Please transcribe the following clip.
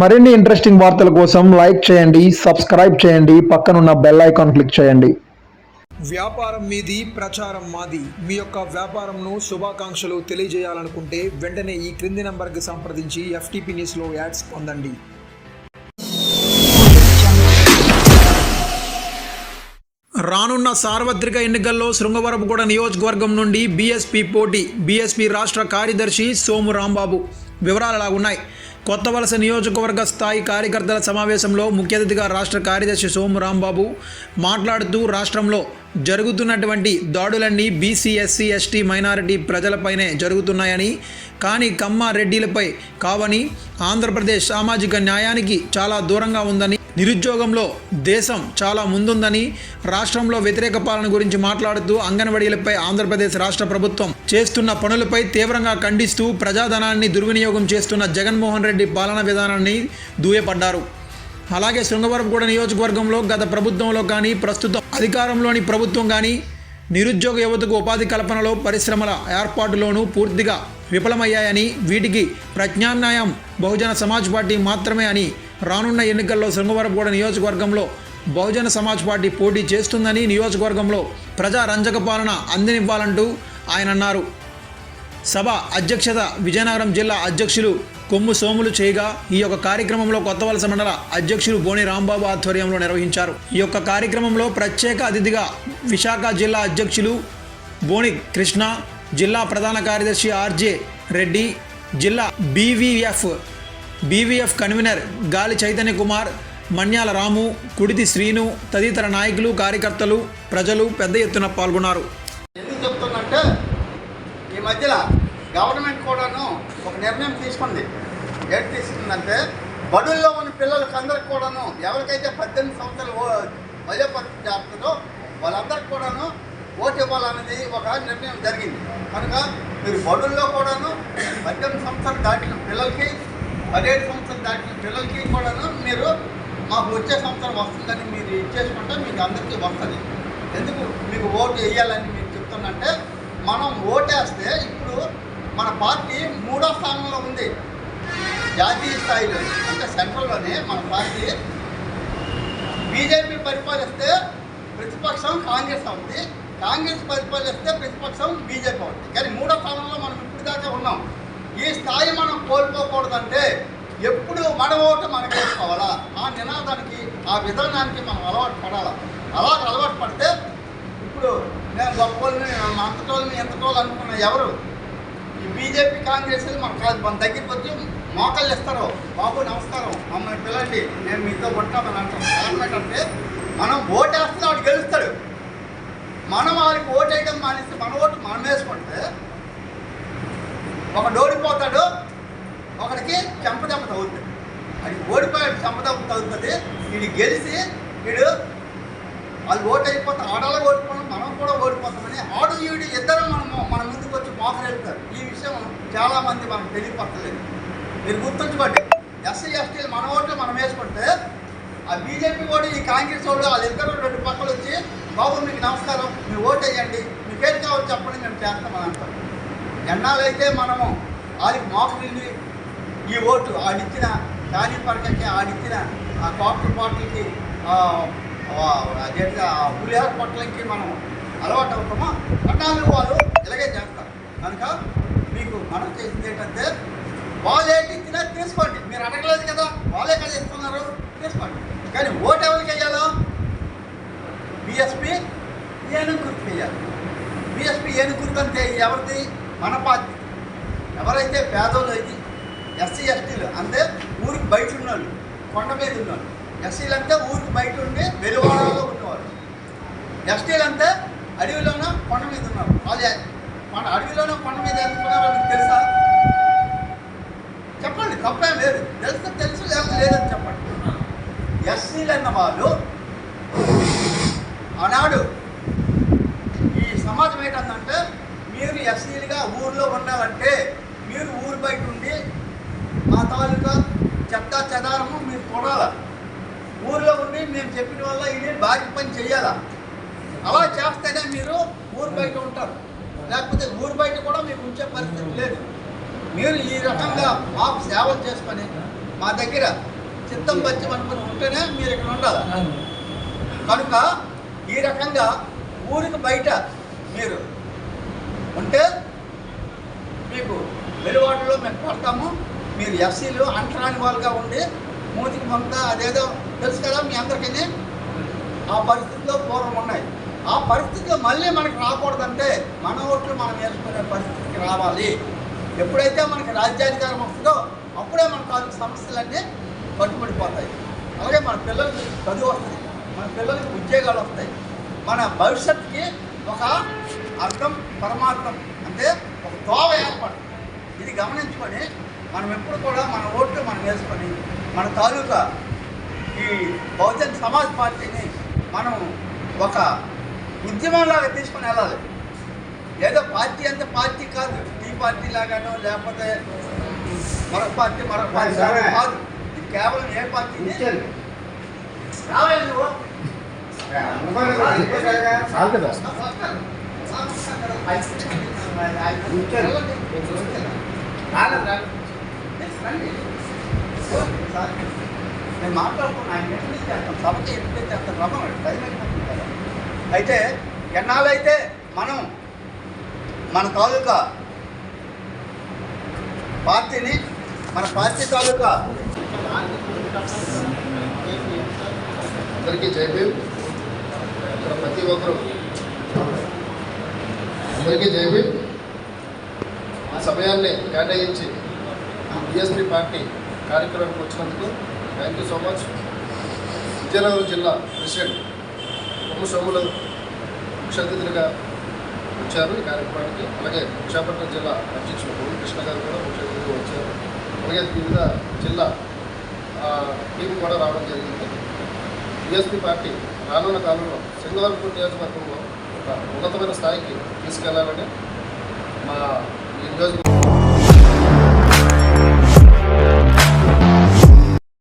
మరిన్ని ఇంట్రెస్టింగ్ వార్తల కోసం లైక్ చేయండి సబ్స్క్రైబ్ చేయండి పక్కనున్న బెల్ ఐకాన్ క్లిక్ చేయండి. వ్యాపారం మీది ప్రచారం మాది. మీ యొక్క వ్యాపారంను శుభాకాంక్షలు తెలియజేయాలనుకుంటే వెంటనే ఈ క్రింది నంబర్కి సంప్రదించి ఎఫ్టీపీ న్యూస్లో యాడ్స్ పొందండి. రానున్న సార్వత్రిక ఎన్నికల్లో శృంగవరపుగూడ నియోజకవర్గం నుండి బీఎస్పీ పోటీ. బీఎస్పీ రాష్ట్ర కార్యదర్శి సోము రాంబాబు. వివరాలు ఇలా ఉన్నాయి కొత్త వలస నియోజకవర్గ స్థాయి కార్యకర్తల సమావేశంలో ముఖ్య అతిథిగా రాష్ట్ర కార్యదర్శి సోము రాంబాబు మాట్లాడుతూ రాష్ట్రంలో జరుగుతున్నటువంటి దాడులన్నీ బీసీ ఎస్సీ ఎస్టీ మైనారిటీ ప్రజలపైనే జరుగుతున్నాయని కానీ కమ్మ రెడ్డిలపై కావని ఆంధ్రప్రదేశ్ సామాజిక న్యాయానికి చాలా దూరంగా ఉందని నిరుద్యోగంలో దేశం చాలా ముందుందని రాష్ట్రంలో వ్యతిరేక పాలన గురించి మాట్లాడుతూ అంగన్వాడీలపై ఆంధ్రప్రదేశ్ రాష్ట్ర ప్రభుత్వం చేస్తున్న పనులపై తీవ్రంగా ఖండిస్తూ ప్రజాధనాన్ని దుర్వినియోగం చేస్తున్న జగన్మోహన్ రెడ్డి పాలన విధానాన్ని దూయపడ్డారు. అలాగే శృంగవరపుగూడ నియోజకవర్గంలో గత ప్రభుత్వంలో కానీ ప్రస్తుతం అధికారంలోని ప్రభుత్వం కానీ నిరుద్యోగ యువతకు ఉపాధి కల్పనలో పరిశ్రమల ఏర్పాటులోనూ పూర్తిగా విఫలమయ్యాయని వీటికి ప్రత్యామ్నాయం బహుజన సమాజ్ పార్టీ మాత్రమే అని రానున్న ఎన్నికల్లో శృంగవరపుగూడ నియోజకవర్గంలో బహుజన సమాజ్ పార్టీ పోటీ చేస్తుందని నియోజకవర్గంలో ప్రజా రంజక పాలన అందినివ్వాలంటూ ఆయన అన్నారు. సభ అధ్యక్షత విజయనగరం జిల్లా అధ్యక్షులు కొమ్ము సోములు చేయగా ఈ యొక్క కార్యక్రమంలో కొత్త వలస మండల అధ్యక్షులు బోని రాంబాబు ఆధ్వర్యంలో నిర్వహించారు. ఈ యొక్క కార్యక్రమంలో ప్రత్యేక అతిథిగా విశాఖ జిల్లా అధ్యక్షులు బోని కృష్ణ జిల్లా ప్రధాన కార్యదర్శి ఆర్జే రెడ్డి జిల్లా బీవీఎఫ్ బీవీఎఫ్ కన్వీనర్ గాలి చైతన్య కుమార్ మన్యాల రాము కుడితి శ్రీను తదితర నాయకులు కార్యకర్తలు ప్రజలు పెద్ద ఎత్తున పాల్గొన్నారు. ఎందుకు చెప్తున్నట్టే ఈ మధ్యలో గవర్నమెంట్ కూడాను ఒక నిర్ణయం తీసుకుంది. ఏంటి తీసుకుందంటే బడుల్లో ఉన్న పిల్లలకి అందరికి కూడాను ఎవరికైతే పద్దెనిమిది సంవత్సరాలు ఓ- వయోపరిస్థితి చేస్తుందో వాళ్ళందరికి కూడాను ఓటు ఇవ్వాలన్నది ఒక నిర్ణయం జరిగింది. కనుక మీరు బడుల్లో కూడాను పద్దెనిమిది సంవత్సరాలు దాటిన పిల్లలకి పదిహేడు సంవత్సరాలు దాటిన పిల్లలకి కూడాను మీరు మాకు వచ్చే సంవత్సరం వస్తుందని మీరు ఇచ్చేసుకుంటే మీకు అందరికీ వస్తుంది. ఎందుకు? మీకు ఓటు వేయాలని మీరు చెప్తున్నంటే మనం ఓటేస్తే ఇప్పుడు మన పార్టీ మూడో స్థానంలో ఉంది. జాతీయ స్థాయిలో అంటే సెంట్రల్లోనే మన పార్టీ బీజేపీ పరిపాలిస్తే ప్రతిపక్షం కాంగ్రెస్ అవుతుంది కాంగ్రెస్ పరిపాలిస్తే ప్రతిపక్షం బీజేపీ అవుతుంది కానీ మూడో స్థానంలో మనం ఇప్పుడు దాకా ఉన్నాం. ఈ స్థాయి మనం కోల్పోకూడదంటే ఎప్పుడు మన ఓటు మనం వేసుకోవాలా? ఆ నినాదానికి ఆ విధానానికి మనం అలవాటు పడాలా? అలా అలవాటు పడితే ఇప్పుడు నేను గొప్పని అంతటోళ్ళని ఎంతటోళ్ళు అనుకున్న ఎవరు? ఈ బీజేపీ కాంగ్రెస్ మన మన దగ్గరికి వచ్చి మోకాళ్ళు ఇస్తారు. బాబు నమస్కారం. మమ్మల్ని పిల్లండి నేను మీతో కొట్టామని అంటాను కారణం ఏంటంటే మనం ఓటేస్తే వాడు గెలుస్తాడు. మనం వారికి ఓటు వేయడం మానేస్తే మన ఓటు మనం వేసుకుంటే ఒకడు ఓడిపోతాడు ఒకడికి చెంపదెబ్బ తగులుతుంది. అది ఓడిపోయాడు చెంపదెబ్బ తగులుతుంది. వీడు గెలిచి వీడు వాళ్ళు ఓటు అయిపోతే ఆడాలి ఓడిపోవడం మనం కూడా ఓడిపోతామని ఆడు ఈడు ఇద్దరు మనం మన ముందుకు వచ్చి మోకరెళ్తారు ఈ విషయం చాలామంది మనం తెలియపట్టలేదు మీరు గుర్తుంచుకోండి ఎస్సీ ఎస్టీలు మన ఓట్లు మనం వేసుకుంటే ఆ బీజేపీ ఓడి ఈ కాంగ్రెస్ వాళ్ళు వాళ్ళిద్దరు రెండు పక్కలు వచ్చి బాబు మీకు నమస్కారం మీ ఓటు వేయండి మీకేం కావాలి చెప్పండి మేము చేస్తామని అంటాం ఎన్నాళ్ళైతే మనము వాళ్ళకి మోసరిల్లి ఈ ఓటు ఆడిచ్చిన కానీ పరకకి ఆడిచ్చిన ఆ కాఫీ బాటిల్కి అదే పులిహార పొట్లకి మనం అలవాటు అవుతామో అన్నాళ్ళు వాళ్ళు ఇలాగే చేస్తారు. కనుక మీకు మనం చేసింది ఏంటంటే వాళ్ళు ఏంటిచ్చినా తీసుకోండి. మీరు అడగలేదు కదా వాళ్ళే కదా ఇస్తున్నారు తీసుకోండి. కానీ ఓటు ఎవరికి వేయాలో? బిఎస్పి ఏను గుర్తు వేయాలి. బిఎస్పి ఏను గుర్తు అంటే ఎవరిది? మన పార్టీ ఎవరైతే పేదోళ్ళు అయితే ఎస్సీ ఎస్టీలు అంటే ఊరికి బయట ఉన్నోళ్ళు కొండ మీద ఉన్నోళ్ళు. ఎస్సీలు అంటే ఊరికి బయట ఉండి వెలువాడలో ఉన్నవాళ్ళు. ఎస్టీలు అంటే అడవిలోనూ కొండ మీద ఉన్నారు వాళ్ళు మన అడవిలోనూ కొండ మీద ఎందుకున్నారో మీకు తెలుసా? చెప్పండి తప్పేం లేదు. తెలుసు తెలుసు లేకపోతే లేదని చెప్పండి. ఎస్సీలు అన్న వాళ్ళు ఆనాడు ఈ సమాజం ఏంటంటే మీరు ఎస్సీలుగా ఊర్లో ఉండాలంటే మీరు ఊరు బయట ఉండి మా తాలూకా చెత్త చెదారము మీరు కొనాలా? ఊర్లో ఉండి మేము చెప్పిన వల్ల ఇది బాగా పని చెయ్యాలా? అలా చేస్తేనే మీరు ఊరు బయట ఉంటారు. లేకపోతే ఊరు బయట కూడా మీకు ఉంచే పరిస్థితి లేదు. మీరు ఈ రకంగా మాకు సేవలు చేసుకొని మా దగ్గర చిత్తం పచ్చి అనుకుని ఉంటేనే మీరు ఇక్కడ ఉండాలి? కనుక ఈ రకంగా ఊరికి బయట మీరు ఉంటే మీకు వెలువాటలో మేము పడతాము మీరు ఎఫ్సీలు అంటరాని వాళ్ళుగా ఉండి మూతికి మొంత అదేదో తెలుసు కదా మీ అందరికీ ఆ పరిస్థితిలో పూర్వం ఉన్నాయి. ఆ పరిస్థితిలో మళ్ళీ మనకి రాకూడదంటే మన ఓట్లు మనం వేసుకునే పరిస్థితికి రావాలి. ఎప్పుడైతే మనకి రాజ్యాధికారం వస్తుందో అప్పుడే మన తాలూకు సమస్యలన్నీ పట్టుబడిపోతాయి. అలాగే మన పిల్లలకి చదువు వస్తుంది. మన పిల్లలకి ఉద్యోగాలు వస్తాయి. మన భవిష్యత్తుకి ఒక అర్థం పరమార్థం అంటే ఒక తోవ ఏర్పడుతుంది ఇది గమనించుకొని మనం ఎప్పుడు కూడా మన ఓట్లు మనం వేసుకొని మన తాలూకా ఈ బహుజన్ సమాజ్ పార్టీని మనం ఒక ఉద్యమంలాగా తీసుకొని వెళ్ళాలి. ఏదో పార్టీ అంటే పార్టీ కాదు. టీ పార్టీ లాగానో లేకపోతే మరొక పార్టీ మరొక పార్టీ కాదు. ఇది కేవలం ఏ పార్టీ రావాలి నువ్వు. నేను మాట్లాడుకున్నాను ఆయన ఎప్పుడు చేస్తాను సభకి ఎప్పుడు చేస్తాను రమ్మ టైం కదా అయితే ఎన్నాళ్ళైతే మనం మన తాలూకా పార్టీని మన పార్టీ తాలూకా అందరికీ ఇక్కడ ప్రతి ఒక్కరు అందరికీ జయవి ఆ సమయాన్ని కేటాయించి బిఎస్పీ పార్టీ కార్యక్రమానికి వచ్చినందుకు thank you so much. Vizianagaram జిల్లా ప్రెసిడెంట్ ఉమ్మ సోములు ముఖ్య అతిథులుగా వచ్చారు ఈ కార్యక్రమానికి. అలాగే విశాఖపట్నం జిల్లా అధ్యక్షులు గోవింద కృష్ణ గారు కూడా ముఖ్య అతిథిగా వచ్చారు. అలాగే వివిధ జిల్లా టీం కూడా రావడం జరిగింది. బీఎస్పీ పార్టీ రానున్న కాలంలో సింగవరపూర్ నియోజకవర్గంలో ఒక ఉన్నతమైన స్థాయికి తీసుకెళ్ళాలని మా ఈ నియోజకవర్గం